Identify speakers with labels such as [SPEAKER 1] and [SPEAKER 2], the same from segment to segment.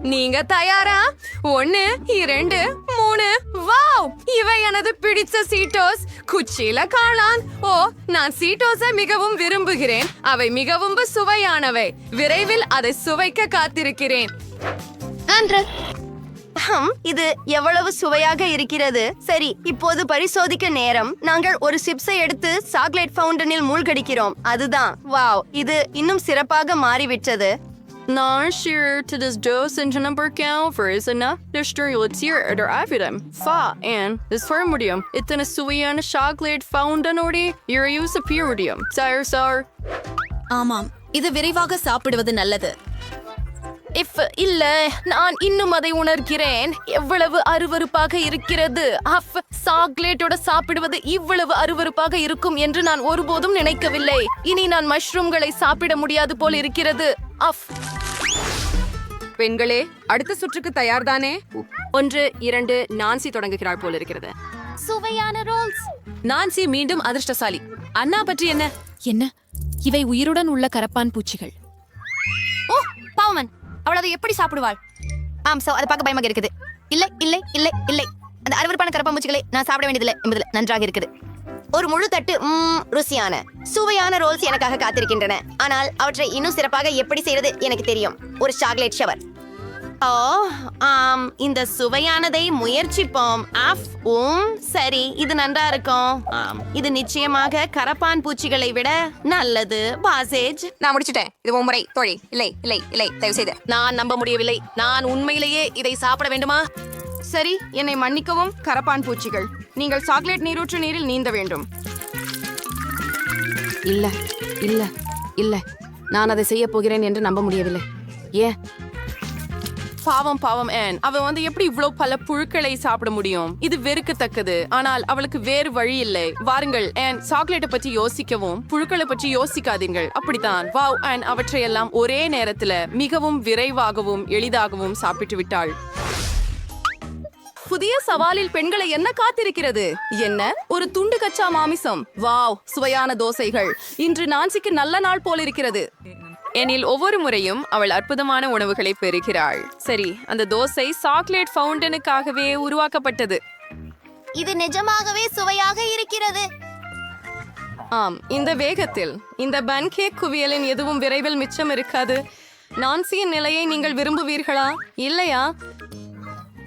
[SPEAKER 1] நீங்க தயாரா? ஒன்னு இரண்டு மூணு. வாவ்! இவை எனது பிடித்த சீட்டோஸ் குச்சியில காளான். ஓ நான் சீட்டோஸை மிகவும் விரும்புகிறேன். அவை மிகவும் சுவையானவை. விரைவில் அதை சுவைக்க காத்திருக்கிறேன்.
[SPEAKER 2] ஹம், இது எவ்வளவு சுவையாக இருக்கிறது? சரி இப்போது பரிசோதிக்க நேரம். நாங்கள் ஒரு சிப்ஸை எடுத்து சாக்லேட் ஃபவுண்டனில் மூழ்கடிக்கிறோம். அதுதான். வாவ் இது இன்னும் சிறப்பாக மாறிவிட்டது.
[SPEAKER 1] நான் ஷியர் டு திஸ் டோஸ் என்ற நம்பர் கேவர்ஸ் என்ன டிஸ்ட்ரியூட்டியர் எடர் ஆஃபிடம் ஃபா ஏன் திஸ் வர முடியும் இத்தனை சுவையான சாக்லேட் ஃபவுண்டனோட இறையூச பியூடியம் சார் சார்
[SPEAKER 3] ஆமாம். இது விரைவாக சாப்பிடுவது நல்லது.
[SPEAKER 1] இஃப் இல்ல நான் இன்னும் அதை உணர்கிறேன். எவ்வளவு அருவருப்பாக இருக்கிறது. அஃப் சாக்லேட்டோட சாப்பிடுவது இவ்வளவு அருவருப்பாக இருக்கும் என்று நான் ஒருபோதும் நினைக்கவில்லை. இனி நான் மஷ்ரூம்களை சாப்பிட முடியாது போல் இருக்கிறது. அஃப் பெண்களே அடுத்த சுற்றுக்கு தயார்தானே? ஒன்று இரண்டு நான்சி தொடங்குகிறாள் போல் இருக்கிறது
[SPEAKER 3] சுவையான ரோல்ஸ்.
[SPEAKER 1] நான்சி மீண்டும் அதிர்ஷ்டசாலி. அண்ணா பற்றி என்ன?
[SPEAKER 3] என்ன? இவை உயிருடன் உள்ள கரப்பான் பூச்சிகள்.
[SPEAKER 2] ஓ பாவமன். அவள் அதை எப்படி சாப்பிடுவாள்? ஆம் சோ அதை பார்க்க பயமாக இருக்குது. இல்லை இல்லை இல்லை இல்லை. அந்த அருவருப்பான கரப்பாம்பூச்சிகளை நான் சாப்பிட வேண்டியதில்லை என்பதில் நன்றாக இருக்குது. ஒரு முழு தட்டு ம்ம், ருசியான சுவையான ரோல்ஸ் எனக்காக காத்திருக்கின்றன. ஆனால் அவற்றை இன்னும் சிறப்பாக எப்படி செய்யறது எனக்கு தெரியும். ஒரு சாக்லேட் ஷவர். ஓ ஆம் இந்த சுவையானதை முயற்சிப்போம். ஆஃப் உம் சரி இது நன்றா இருக்கும். ஆம் இது நிச்சயமாக கரப்பான் பூச்சிகளை விட நல்லது. பாசேஜ்.
[SPEAKER 4] நான் முடிச்சிட்டேன். இது உன் முறை. தோழி இல்லை இல்லை இல்லை தயவு செய்து
[SPEAKER 1] நான் நம்ப முடியவில்லை. நான் உண்மையிலேயே இதை சாப்பிட வேண்டுமா?
[SPEAKER 2] சரி என்னை மன்னிக்கவும் கரப்பான் பூச்சிகள். நீங்கள் சாக்லேட் நீரூற்று நீரில் நீந்த வேண்டும்.
[SPEAKER 1] இல்ல இல்ல இல்ல. நான் அதை செய்ய போகிறேன் என்று நம்ப முடியவில்லை. ஏன்? பாவம் பாவம் ஏன்? அவ வந்து எப்படி இவ்வளவு பல புழுக்களை சாப்பிட முடியும்? இது வெறுக்கத்தக்கது. ஆனால் அவளுக்கு வேறு வழி இல்லை. வாருங்கள் ஏன்? சாக்லேட்டை பற்றி யோசிக்கவும் புழுக்களை பற்றி யோசிக்காதீர்கள். அப்படித்தான். வாவ் அண்ட் அவற்றையெல்லாம் ஒரே நேரத்துல மிகவும் விரைவாகவும் எளிதாகவும் சாப்பிட்டு விட்டாள். புதிய சவாலில் பெண்களை என்ன காத்திருக்கிறது? என்ன? ஒரு துண்டு கச்சா மாமிசம். வாவ் சுவையான தோசைகள். இன்று நான்சிக்கு நல்ல நாள் போல் இருக்கிறது எனில் ஒவ்வொரு முறையும் அவள் அற்புதமான உணவுகளை பெறுகிறாள். சரி அந்த தோசை சாக்லேட் ஃபவுண்டனுக்காகவே உருவாக்கப்பட்டது.
[SPEAKER 2] இது நிஜமாகவே சுவையாக இருக்கிறது.
[SPEAKER 1] ஆம் இந்த வேகத்தில் இந்த பன்கேக் குவியலின் எதுவும் விரைவில் மிச்சம் இருக்காது. நான்சியின் நிலையை நீங்கள் விரும்புவீர்களா? இல்லையா?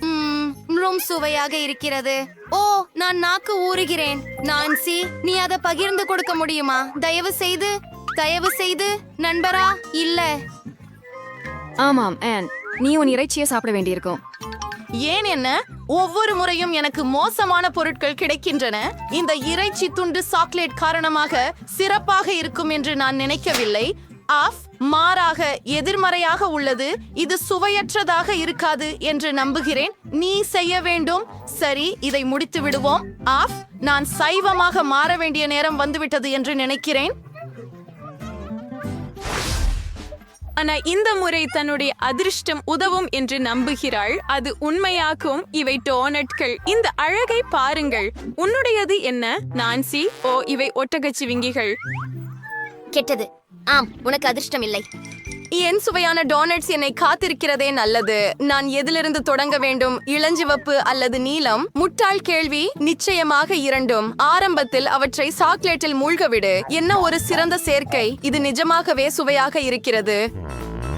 [SPEAKER 2] ம்ம், சுவையாக இருக்கிறது. ஓ நான் நாக்கு ஊறுகிறேன். நான்சி நீ அதை பகிர்ந்து கொடுக்க முடியுமா? தயவு செய்து தயவு செய்து நண்பரா இல்ல.
[SPEAKER 4] ஆமாம் ஆன். நீ உன் இறைச்சியை சாப்பிட வேண்டியிருக்கும்.
[SPEAKER 1] ஏன் என்ன? ஒவ்வொரு முறையும் எனக்கு மோசமான பொருட்கள் கிடைக்கின்றன. இந்த இறைச்சி துண்டு சாக்லேட் காரணமாக சிறப்பாக இருக்கும் என்று நான் நினைக்கவில்லை. ஆஃப் மாறாக எதிர்மறையாக உள்ளது. இது சுவையற்றதாக இருக்காது என்று நம்புகிறேன். நீ செய்ய வேண்டும். சரி இதை முடித்து விடுவோம் ஆஃப் நான் சைவமாக மாற வேண்டிய நேரம் வந்துவிட்டது என்று நினைக்கிறேன். ஆனா இந்த முறை தன்னுடைய அதிர்ஷ்டம் உதவும் என்று நம்புகிறாள். அது உண்மையாக்கும். இவை டோனட்கள். இந்த அழகை பாருங்கள். உன்னுடையது என்ன? நான்சி? ஓ இவை ஒட்டகச்சிவிங்கிகள்.
[SPEAKER 2] கெட்டது. ஆம் உனக்கு அதிர்ஷ்டம் இல்லை
[SPEAKER 1] என் சுவையான டோனட்ஸ் என்னை காத்திருக்கிறதே நல்லது. நான் எதிலிருந்து தொடங்க வேண்டும்? இளஞ்சிவப்பு அல்லது நீலம்? முட்டாள் கேள்வி நிச்சயமாக இரண்டும். ஆரம்பத்தில் அவற்றை சாக்லேட்டில் மூழ்கவிடு. என்ன ஒரு சிறந்த சேர்க்கை? இது நிஜமாகவே சுவையாக இருக்கிறது.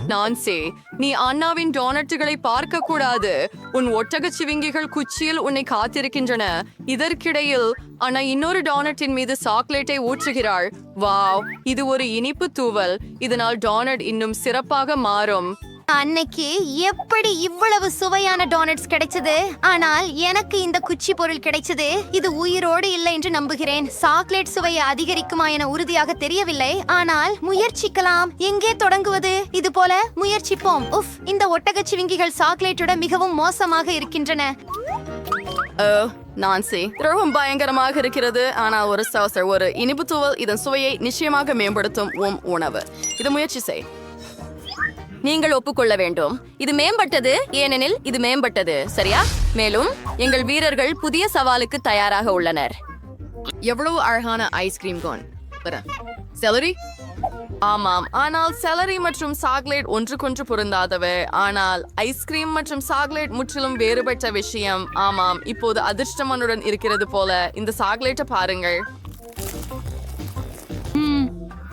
[SPEAKER 1] நான்சி நீ அண்ணாவின் டோனட்டுகளை பார்க்க கூடாது உன் ஒட்டகச் சிவிங்கிகள் குச்சியில் உன்னை காத்திருக்கின்றன. இதற்கிடையில் அண்ணா இன்னொரு டோனட்டின் மீது சாக்லேட்டை ஊற்றுகிறாள். வாவ் இது ஒரு இனிப்பு தூவல். இதனால் டோனட் இன்னும் சிறப்பாக மாறும்.
[SPEAKER 2] அன்னைக்கு எப்படி இவ்வளவு சுவையான டோனட்ஸ் கிடைச்சது? ஆனால் எனக்கு இந்த குச்சி பொருள் கிடைச்சது. இது உயிரோடு இல்லை என்று நம்புகிறேன். சாக்லேட் சுவையை அதிகரிக்குமா என உறுதியாக தெரியவில்லை. ஆனால் முயற்சிக்கலாம். எங்கே தொடங்குவது? இது போல முயற்சிப்போம். உஃப் இந்த ஒட்டகச்சிவிங்கிகள் சாக்லேட்டோட மிகவும் மோசமாக இருக்கின்றன.
[SPEAKER 1] ஓ நான்சி. ரொம்ப பயங்கரமாக இருக்கிறது. ஆனால் ஒரு சாசர் ஒரு இனிப்பு தூவல் இதன் சுவையை நிச்சயமாக மேம்படுத்தும். உம் உணவு. இது முயற்சி செய். நீங்கள் ஒப்புக்கொள்ள வேண்டும். இது மேம்பட்டது ஏனெனில் இது மேம்பட்டது. சரியா? மேலும் எங்கள் வீரர்கள் புதிய சவாலுக்கு தயாராக உள்ளனர். எவ்வளவு அழகான ஐஸ்கிரீம் கோன். செலரி ஆமாம். ஆனால் செலரி மற்றும் சாக்லேட் ஒன்றுக்கொன்று பொருந்தாதவை. ஆனால் ஐஸ்கிரீம் மற்றும் சாக்லேட் முற்றிலும் வேறுபட்ட விஷயம். ஆமாம். இப்போது அதிர்ஷ்டமனுடன் இருக்கிறது போல இந்த சாக்லேட்டை பாருங்கள்.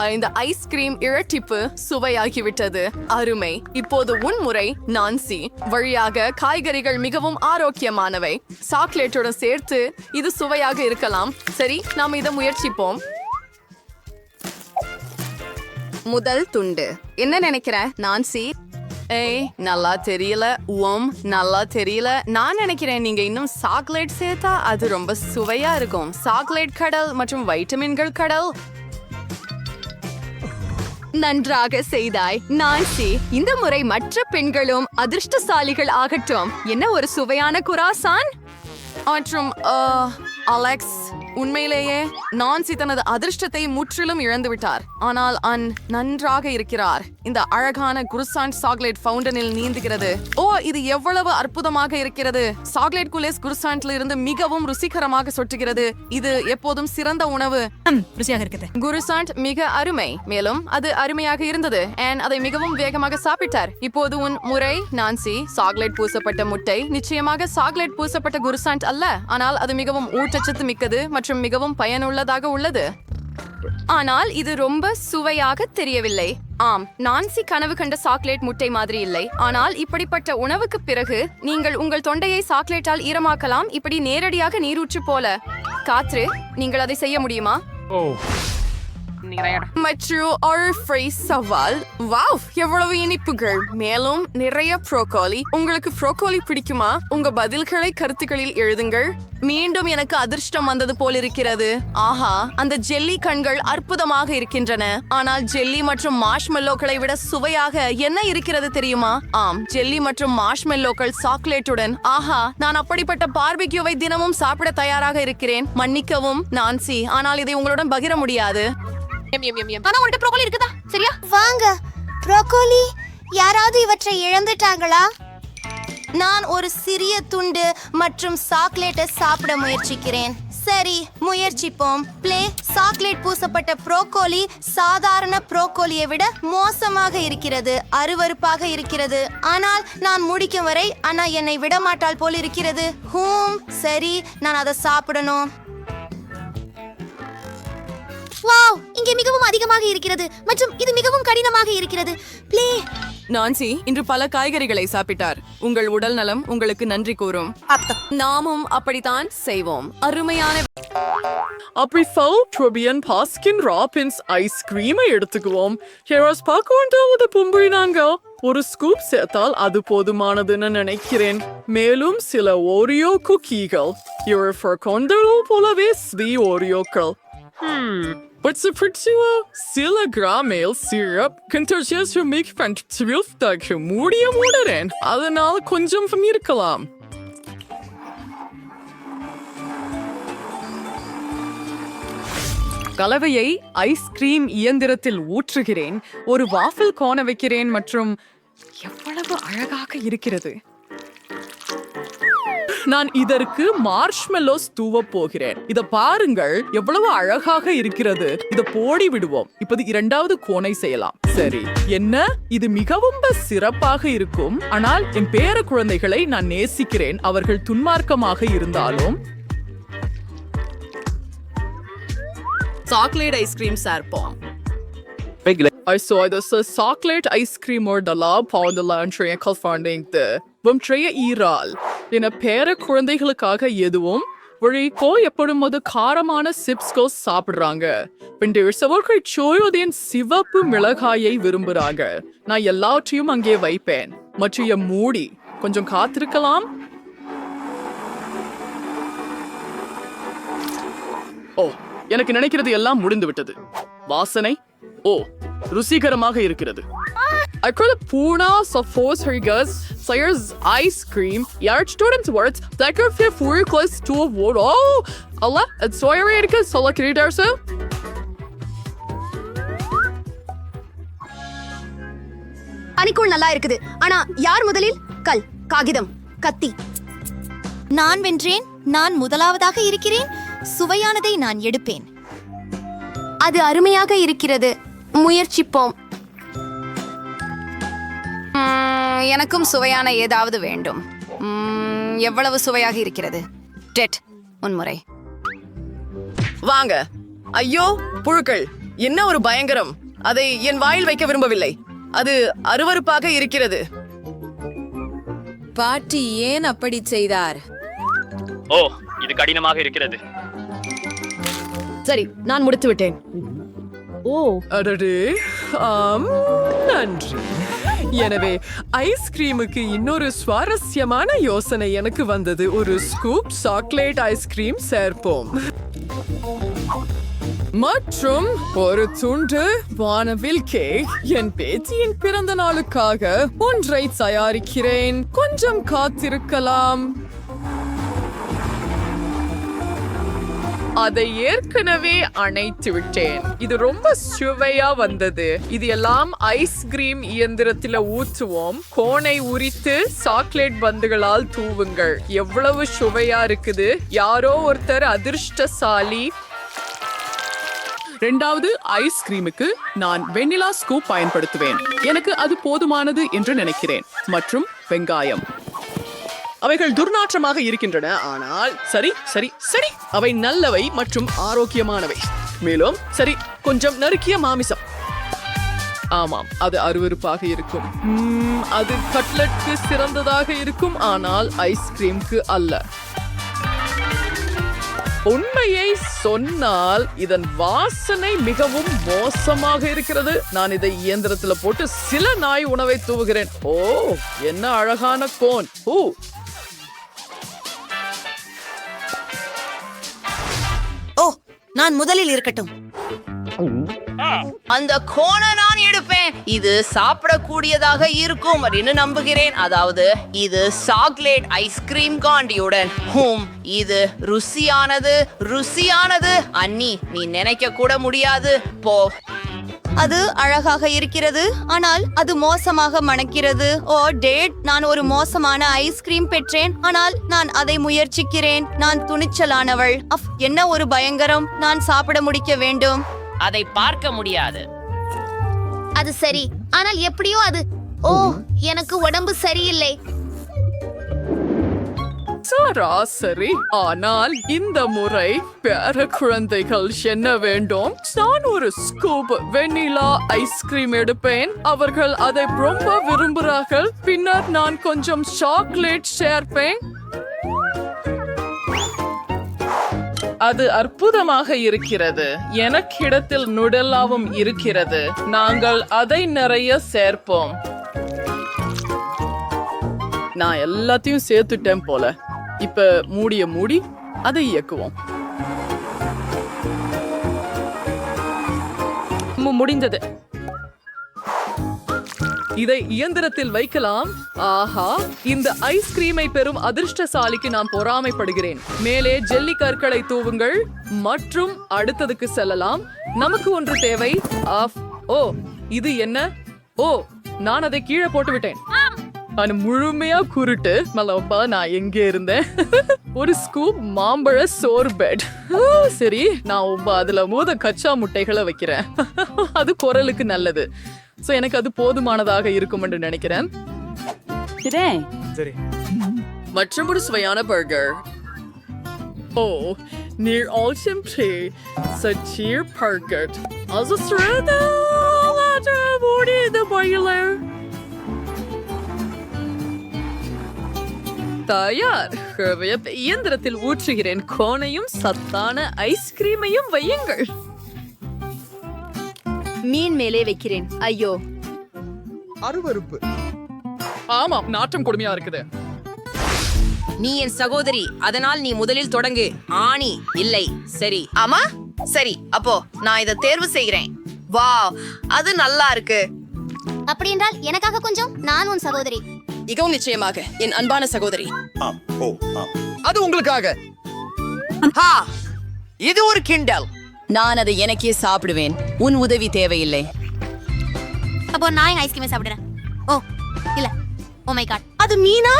[SPEAKER 1] இந்த ஐஸ்கிரீம் இரட்டிப்பு சுவையாகிவிட்டது. அருமை. இப்போது உன் முறை நான்சி. வழியாக காய்கறிகள் மிகவும் ஆரோக்கியமானவை. சாக்லேட்டோட சேர்த்து இது சுவையாக இருக்கலாம். சரி நாம் இதை முயற்சிப்போம். முதல் துண்டு. என்ன நினைக்கிற நான்சி? ஏய் நல்லா தெரியல. உம் நல்லா தெரியல. நான் நினைக்கிறேன் நீங்க இன்னும் சாக்லேட் சேர்த்தா அது ரொம்ப சுவையா இருக்கும். சாக்லேட் கடல் மற்றும் வைட்டமின்கள் கடல். நன்றாக செய்தாய். நான்சி இந்த முறை மற்ற பெண்களும் அதிர்ஷ்டசாலிகள் ஆகட்டும். என்ன ஒரு சுவையான குராசான்? மற்றும் அலெக்ஸ் உண்மையிலேயே நான்சி தனது அதிர்ஷ்டத்தை முற்றிலும் இழந்து விட்டார் ஆனால் அன் நன்றாக இருக்கிறார். இந்த அழகான குருசான் சாக்லேட் ஃபவுண்டனில் நீந்துகிறது. ஓ இது எவ்வளவு அற்புதமாக இருக்கிறது. சாக்லேட் குலேஸ் குருசான்ட்ல இருந்து மிகவும் ருசிகரமாக சொட்டுகிறது. இது எப்போதும் சிறந்த உணவு.
[SPEAKER 3] ருசியாக இருக்குது.
[SPEAKER 1] குருசாண்ட் மிக அருமை. மேலும் அது அருமையாக இருந்தது. அண்ட் அதை மிகவும் வேகமாக சாப்பிட்டார். இப்போது உன் முறை நான்சி சாக்லேட் பூசப்பட்ட முட்டை. நிச்சயமாக சாக்லேட் பூசப்பட்ட குருசாண்ட் அல்ல. ஆனால் அது மிகவும் ஊட்டச்சத்து மிக்கது மற்றும் மிகவும் பயனுள்ளதாக உள்ளது. ஆனால் இது ரொம்ப சுவையாக தெரியவில்லை. ஆம் நான்சி கனவு கண்ட சாக்லேட் முட்டை மாதிரி இல்லை. ஆனால் இப்படிப்பட்ட உணவுக்கு பிறகு நீங்கள் உங்கள் தொண்டையை சாக்லேட்டால் ஈரமாக்கலாம். இப்படி நேரடியாக நீரூற்று போல. காற்று நீங்கள் அதை செய்ய முடியுமா? மற்றும் ஒரு ஃப்ரை சவால் வாவ் எவ்வளவு இனிப்புகள். மேலும் நிறைய ப்ரோக்கோலி உங்களுக்கு ப்ரோக்கோலி பிடிக்குமா? உங்க பதில்களை கருத்துக்களில் எழுதுங்கள். மீண்டும் எனக்கு அதிர்ஷ்டம் வந்தது போல் இருக்கிறது. ஆஹா அந்த ஜெல்லி கண்கள் அற்புதமாக இருக்கின்றன. ஆனால் ஜெல்லி மற்றும் மாஷ்மெல்லோக்களை விட சுவையாக என்ன இருக்கிறது தெரியுமா? ஆம் ஜெல்லி மற்றும் மாஷ்மெல்லோக்கள் சாக்லேட்டுடன். ஆஹா நான் அப்படிப்பட்ட பார்பிக்யூவை தினமும் சாப்பிட தயாராக இருக்கிறேன். மன்னிக்கவும் நான்சி. ஆனால் இதை உங்களுடன் பகிர முடியாது.
[SPEAKER 2] ஆனா உன்கிட்ட ப்ரோக்கோலி இருக்குதா? சரியா?
[SPEAKER 5] வாங்க. ப்ரோக்கோலி யாராவது இவற்றை இழந்துட்டாங்களா? நான் ஒரு சிறிய துண்டு மற்றும் சாக்லேட்டை சாப்பிட முயற்சிக்கிறேன். சரி முயற்சிப்போம். ப்ளே சாக்லேட் பூசப்பட்ட ப்ரோக்கோலி சாதாரண ப்ரோக்கோலியை விட மோசமாக இருக்கிறது அருவருப்பாக இருக்கிறது. ஆனால் நான் முடிக்கும் வரை அண்ணா என்னை விடமாட்டாள் போல் இருக்கிறது. ஹூம் சரி நான் அதை சாப்பிடணும். வாவ் இங்கே மிகவும் அதிகமாக இருக்கிறது மற்றும் இது மிகவும் கடினமாக இருக்கிறது. ப்ளே
[SPEAKER 1] நான்சி இன்று பல காய்கறிகளை சாப்பிட்டார். உங்கள் உடல் நலம் உங்களுக்கு நன்றி கூறும். நாமும் அப்படித்தான் செய்வோம். அருமையான
[SPEAKER 6] அப்படி ஃபல் ட்ரோபியன் பாஸ்கின் ராபின்ஸ் ஐஸ்கிரீமை எடுத்துக்குவோம். ஹெராஸ் பார்க்க வேண்டாவது பொம்புனாங்க ஒரு ஸ்கூப் சேர்த்தால் அது போதுமானதுன்னு நினைக்கிறேன். மேலும் சில ஓரியோ குக்கீகள் இவர் கொண்டலோ போலவே ஸ்வீ ஓரியோக்கள் What's the prettier? Silla Gramel syrup contagious to make French trilfdag முடிய மூடுறேன் அதனால் கொஞ்சம் இருக்கலாம் கலவையை ஐஸ்கிரீம் இயந்திரத்தில் ஊற்றுகிறேன் ஒரு வாஃபில் கோண வைக்கிறேன் மற்றும் எவ்வளவு அழகாக இருக்கிறது நான் இதற்கு மார்ஷ்மெல்லோஸ் தூவ போகிறேன். இத பாருங்கள் எவ்வளவு அழகாக இருக்கிறது. இத போடி விடுவோம். இப்போது இரண்டாவது கோணை செய்யலாம். சரி. என்ன? இது மிகவும் சிறப்பாக இருக்கும். ஆனால் என் பேர குழந்தைகளை நான் நேசிக்கிறேன். அவர்கள் துன்மார்க்கமாக இருந்தாலும்.
[SPEAKER 1] சாக்லேட் ஐஸ்கிரீம் சேர்ப்போம்
[SPEAKER 6] I saw this uh, chocolate ice cream or the lab on the lunch and finding the வம்ட்ரைய ஈரால். என பேர குழந்தைகளுக்காக எதுவும்? வழிக்கோ எப்படும் போது காரமான சிப்ஸ்கோ சாப்பிடுறாங்க. பின்னர் சோயோதின் சிவப்பு மிளகாயை விரும்புறாங்க. நான் எல்லாவற்றையும் அங்கே வைப்பேன். மற்றைய மூடி கொஞ்சம் காத்திருக்கலாம்? ஓ எனக்கு நினைக்கிறது எல்லாம் முடிந்து விட்டது வாசனை? ஓ ருசிகரமாக இருக்கிறது. I call it Puna Sophos Hergas Sayers Ice Cream. Yard students words four close to a wood. Oh, Allah, it's so irritated. So, like, can you dare so?
[SPEAKER 2] பனிக்கூழ் நல்லா இருக்குது ஆனா யார் முதலில் கல் காகிதம் கத்தி
[SPEAKER 5] நான் வென்றேன் நான் முதலாவதாக இருக்கிறேன் சுவையானதை நான் எடுப்பேன் அது அருமையாக இருக்கிறது
[SPEAKER 1] முயற்சிப்போம் எனக்கும் சுவையான ஏதாவது வேண்டும். ம், எவ்வளவு சுவையாக இருக்கிறது? டெட் முன்முறை
[SPEAKER 7] வாங்க. ஐயோ புழுக்கள். என்ன ஒரு பயங்கரம். அதை என் வாயில் வைக்க விரும்பவில்லை. அது அருவருப்பாக இருக்கிறது.
[SPEAKER 3] பாட்டி ஏன் அப்படி செய்தார்?
[SPEAKER 8] ஓ இது கடினமாக இருக்கிறது.
[SPEAKER 7] சரி நான் முடித்து விட்டேன்
[SPEAKER 6] ஓ. அடடே. ஆம் நன்றி. எனவே ஐஸ்கிரீமுக்கு இன்னொரு சுவாரஸ்யமான யோசனை எனக்கு வந்தது. ஒரு ஸ்கூப் சாக்லேட் ஐஸ்கிரீம் சேர்ப்போம். மற்றும் ஒரு துண்டு வானவில் கேக் என் பேத்தியின் பிறந்த நாளுக்காக ஒன்றை தயாரிக்கிறேன். கொஞ்சம் காத்திருக்கலாம். அதை ஏற்கனவே அணைத்து விட்டேன். இது ரொம்ப சுவையா வந்தது. இது எல்லாம் ஐஸ்கிரீம் இயந்திரத்துல ஊற்றுவோம் கோனை உரித்து சாக்லேட் பந்துகளால் தூவுங்கள். எவ்வளவு சுவையா இருக்குது. யாரோ ஒருத்தர் அதிர்ஷ்டசாலி. ரெண்டாவது ஐஸ்கிரீமுக்கு நான் வெண்ணிலா ஸ்கூப் பயன்படுத்துவேன். எனக்கு அது போதுமானது என்று நினைக்கிறேன். மற்றும் வெங்காயம். அவைகள் துர்நாற்றமாக இருக்கின்றன. ஆனால் சரி சரி சரி. அவை நல்லவை மற்றும் ஆரோக்கியமானவை. மேலும் சரி கொஞ்சம் நறுக்கிய மாமிசம். ஆமாம் அது அருவருப்பாக இருக்கும். அது கட்லெட்க்கு சிறந்ததாக இருக்கும் ஆனால் ஐஸ்கிரீம்க்கு அல்ல. உண்மையை சொன்னால் இதன் வாசனை மிகவும் மோசமாக இருக்கிறது. நான் இதை இயந்திரத்துல போட்டு சில நாய் உணவை தூவுகிறேன். ஓ என்ன அழகான கோன். ஓ
[SPEAKER 3] நான் முதலில் இருக்கட்டும்.
[SPEAKER 9] அந்த கோண நான் எடுப்பேன். இது சாப்பிடக்கூடியதாக இருக்கும் அப்படின்னு நம்புகிறேன்? அதாவது இது சாக்லேட் ஐஸ்கிரீம் காண்டியுடன். ஹூம் இது ருசியானது ருசியானது. அண்ணி நீ நினைக்க கூட முடியாது. போ.
[SPEAKER 5] அது அழகாக இருக்கிறது. ஆனால் அது மோசமாக மணக்கிறது. ஓ டேட் நான் ஒரு மோசமான ஐஸ்கிரீம் பெற்றேன். ஆனால் நான் அதை முயற்சிக்கிறேன். நான் துணிச்சலானவள். அஃப் என்ன ஒரு பயங்கரம். நான் சாப்பிட முடிக்க வேண்டும்.
[SPEAKER 9] அதை பார்க்க முடியாது.
[SPEAKER 2] அது சரி. ஆனால் எப்படியோ அது. ஓ எனக்கு உடம்பு சரியில்லை.
[SPEAKER 6] சராசரி. ஆனால் இந்த முறை பேர குழந்தைகள் என்ன வேண்டும்? நான் ஒரு ஸ்கூப் வெண்ணிலா ஐஸ்கிரீம் எடுப்பேன். அவர்கள் அதை ரொம்ப விரும்புகிறார்கள். பின்னர் நான் கொஞ்சம் சாக்லேட் சேர்ப்பேன். அது அற்புதமாக இருக்கிறது. எனக்கிடத்தில் நுடல்லாவும் இருக்கிறது. நாங்கள் அதை நிறைய சேர்ப்போம். நான் எல்லாத்தையும் சேர்த்துட்டேன் போல. இப்ப மூடிய மூடி அதை இயக்குவோம். முடிந்தது. இதை இயந்திரத்தில் வைக்கலாம். ஆஹா இந்த ஐஸ்கிரீமை பெறும் அதிர்ஷ்டசாலிக்கு நான் பொறாமைப்படுகிறேன். மேலே ஜெல்லி கற்களை தூவுங்கள். மற்றும் அடுத்ததுக்கு செல்லலாம். நமக்கு ஒன்று தேவை. ஆஃப் ஓ இது என்ன? ஓ நான் அதை கீழே போட்டுவிட்டேன். அது முழுமையா குருட்டு மல்லப்பா நான் எங்க இருந்தேன்? ஒரு ஸ்கூப் மாம்பழ சோர் பெட் சரி நான் உப்ப அதுல மூத கச்சா முட்டைகளை வைக்கிறேன். அது குரலுக்கு நல்லது. சோ எனக்கு அது போதுமானதாக இருக்கும் என்று நினைக்கிறேன் மற்றும் ஒரு சுவையான பர்கர் ஓ நீர் ஆல்சம் ட்ரே சச்சீர் பர்கர் அது சிறந்த முடியுது பயிலர் தயார். இயந்திரத்தில் ஊற்றுகிறேன். கோனையும் சத்தான ஐஸ்கிரீமையும் வையுங்கள்.
[SPEAKER 1] மீன் மேலே வைக்கிறேன். ஐயோ.
[SPEAKER 10] அருவருப்பு.
[SPEAKER 6] ஆமாம் நாற்றம் கொடுமையா இருக்குது.
[SPEAKER 9] நீ என் சகோதரி அதனால் நீ முதலில் தொடங்கு. ஆணி இல்லை. சரி. ஆமா? சரி அப்போ நான் இதை தேர்வு செய்கிறேன். வாவ் அது நல்லா இருக்கு.
[SPEAKER 2] அப்படி என்றால் எனக்காக கொஞ்சம் நான் உன் சகோதரி.
[SPEAKER 7] மிகவும் நிச்சயமாக என் அன்பான சகோதரி.
[SPEAKER 10] அது உங்களுக்காக.
[SPEAKER 9] இது ஒரு கிண்டல்.
[SPEAKER 7] நான் அதை எனக்கே சாப்பிடுவேன். உன் உதவி தேவையில்லை.
[SPEAKER 2] அப்போ நான் ஐஸ்கிரீமை சாப்பிடுறேன். ஓ இல்ல. ஓ மை காட்
[SPEAKER 5] அது மீனா?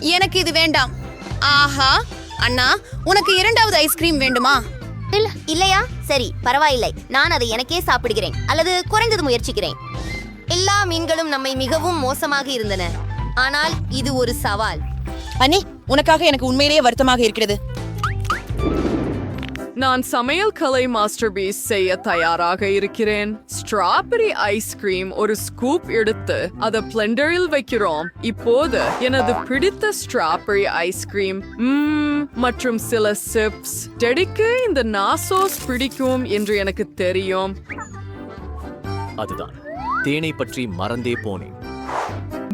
[SPEAKER 5] எனக்கு இது வேண்டாம். ஆஹா அண்ணா உனக்கு இரண்டாவது ஐஸ்கிரீம் வேண்டுமா?
[SPEAKER 2] இல்ல இல்லையா?
[SPEAKER 5] சரி பரவாயில்லை. நான் அதை எனக்கே சாப்பிடுகிறேன். அல்லது குறைந்தது முயற்சிக்கிறேன். எல்லா மீன்களும் நம்மை மிகவும் மோசமாக இருந்தன. ஆனால் இது ஒரு சவால்.
[SPEAKER 9] அனி உனக்காக எனக்கு உண்மையிலேயே வருத்தமாக இருக்கிறது.
[SPEAKER 6] நான் சமையல் கலை மாஸ்டர் பீஸ் செய்ய தயாராக இருக்கிறேன். ஸ்ட்ராபெரி ஐஸ்கிரீம் ஒரு ஸ்கூப் எடுத்து அதை பிளெண்டரில் வைக்கிறோம். இப்போது எனது பிடித்த ஸ்ட்ராபெரி ஐஸ்கிரீம் ம்ம், மற்றும் சில சிப்ஸ் டெடிக்கு இந்த நாசோஸ் பிடிக்கும் என்று எனக்கு தெரியும்.
[SPEAKER 11] அதுதான். தேனை பற்றி மறந்தே போனேன்.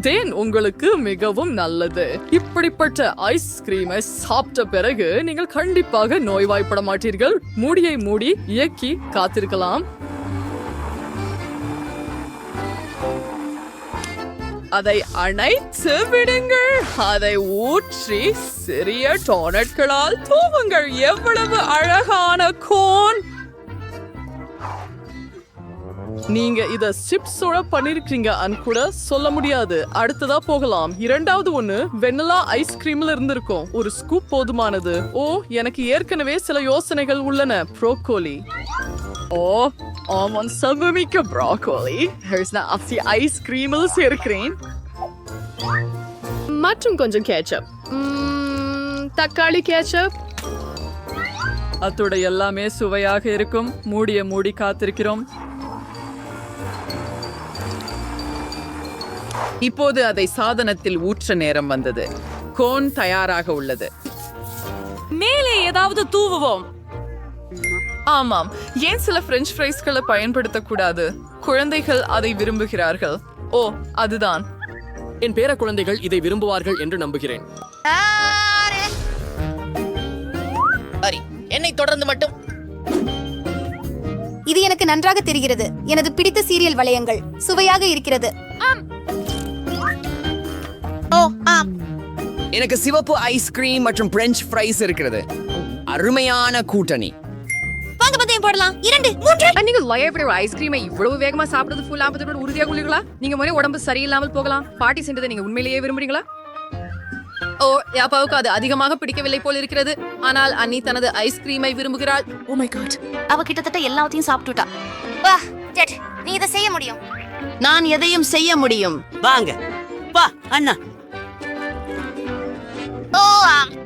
[SPEAKER 6] தேன் உங்களுக்கு மிகவும் நல்லது. இப்படிப்பட்ட ஐஸ்கிரீமை சாப்பிட்ட பிறகு நீங்கள் கண்டிப்பாக நோய்வாய்ப்பட மாட்டீர்கள். மூடியை மூடி இயக்கி காத்திருக்கலாம். அதை அணைத்து விடுங்கள். அதை ஊற்றி சிறிய டோனட்களால் தூவுங்கள். எவ்வளவு அழகான கோன். நீங்க இத சிப்ஸோட பண்ணிருக்கீங்க அன் கூட சொல்ல முடியாது. அடுத்ததா போகலாம். இரண்டாவது ஒண்ணு வெண்ணிலா ஐஸ்கிரீம்ல இருந்திருக்கும். ஒரு ஸ்கூப் போதுமானது. ஓ எனக்கு ஏற்கனவே சில யோசனைகள் உள்ளன. ப்ரோக்கோலி ஓ ஆமாம் சமமிக்க ப்ராக்கோலி நான் ஐஸ்கிரீமில் சேர்க்கிறேன். மற்றும் கொஞ்சம் கேச்சப் தக்காளி கேச்சப் அத்தோட எல்லாமே சுவையாக இருக்கும். மூடிய மூடி காத்திருக்கிறோம். இப்போது அதை சாதனத்தில் ஊற்ற நேரம் வந்தது. கோன் தயாராக உள்ளது. மேலே ஏதாவது தூவுவோம். ஆமாம். ஏன் சில பிரெஞ்ச் ஃப்ரைஸ்களை பயன்படுத்தக்கூடாது? குழந்தைகள் அதை விரும்புகிறார்கள். ஓ அதுதான்.
[SPEAKER 11] என் பேர குழந்தைகள் இதை விரும்புவார்கள் என்று நம்புகிறேன்.
[SPEAKER 9] சரி என்னை தொடர்ந்து மட்டும்.
[SPEAKER 2] இது எனக்கு நன்றாக தெரிகிறது. எனது பிடித்த சீரியல் வளையங்கள் சுவையாக இருக்கிறது.
[SPEAKER 9] ஓ ஆம்.
[SPEAKER 7] எனக்கு சிவப்பு ஐஸ்கிரீம் மற்றும் பிரெஞ்ச் ஃப்ரைஸ் இருக்கிறது. அருமையான கூட்டணி.
[SPEAKER 5] வாங்க பந்தயம் போடலாம். இரண்டு மூன்று.
[SPEAKER 1] நீங்க லயப்படுற ஐஸ்கிரீமை இவ்வளவு வேகமா சாப்பிடுறது ஃபுல் ஆபத்தோட உறுதியாக உள்ளீங்களா நீங்க முறை உடம்பு சரியில்லாமல் போகலாம். பாட்டி சென்றதை நீங்க உண்மையிலேயே விரும்புறீங்களா? ஓ யாப்பாவுக்கு அது அதிகமாக பிடிக்கவில்லை போல் இருக்கிறது. ஆனால் அன்னி தனது ஐஸ்கிரீமை விரும்புகிறாள்.
[SPEAKER 2] அவ கிட்டத்தட்ட எல்லாத்தையும் சாப்பிட்டுட்டா.
[SPEAKER 5] வா ஜெட் நீ இதை செய்ய முடியும்.
[SPEAKER 9] நான் எதையும் செய்ய முடியும்.
[SPEAKER 7] வாங்க. வா அண்ணா.
[SPEAKER 5] ஓ ஆம்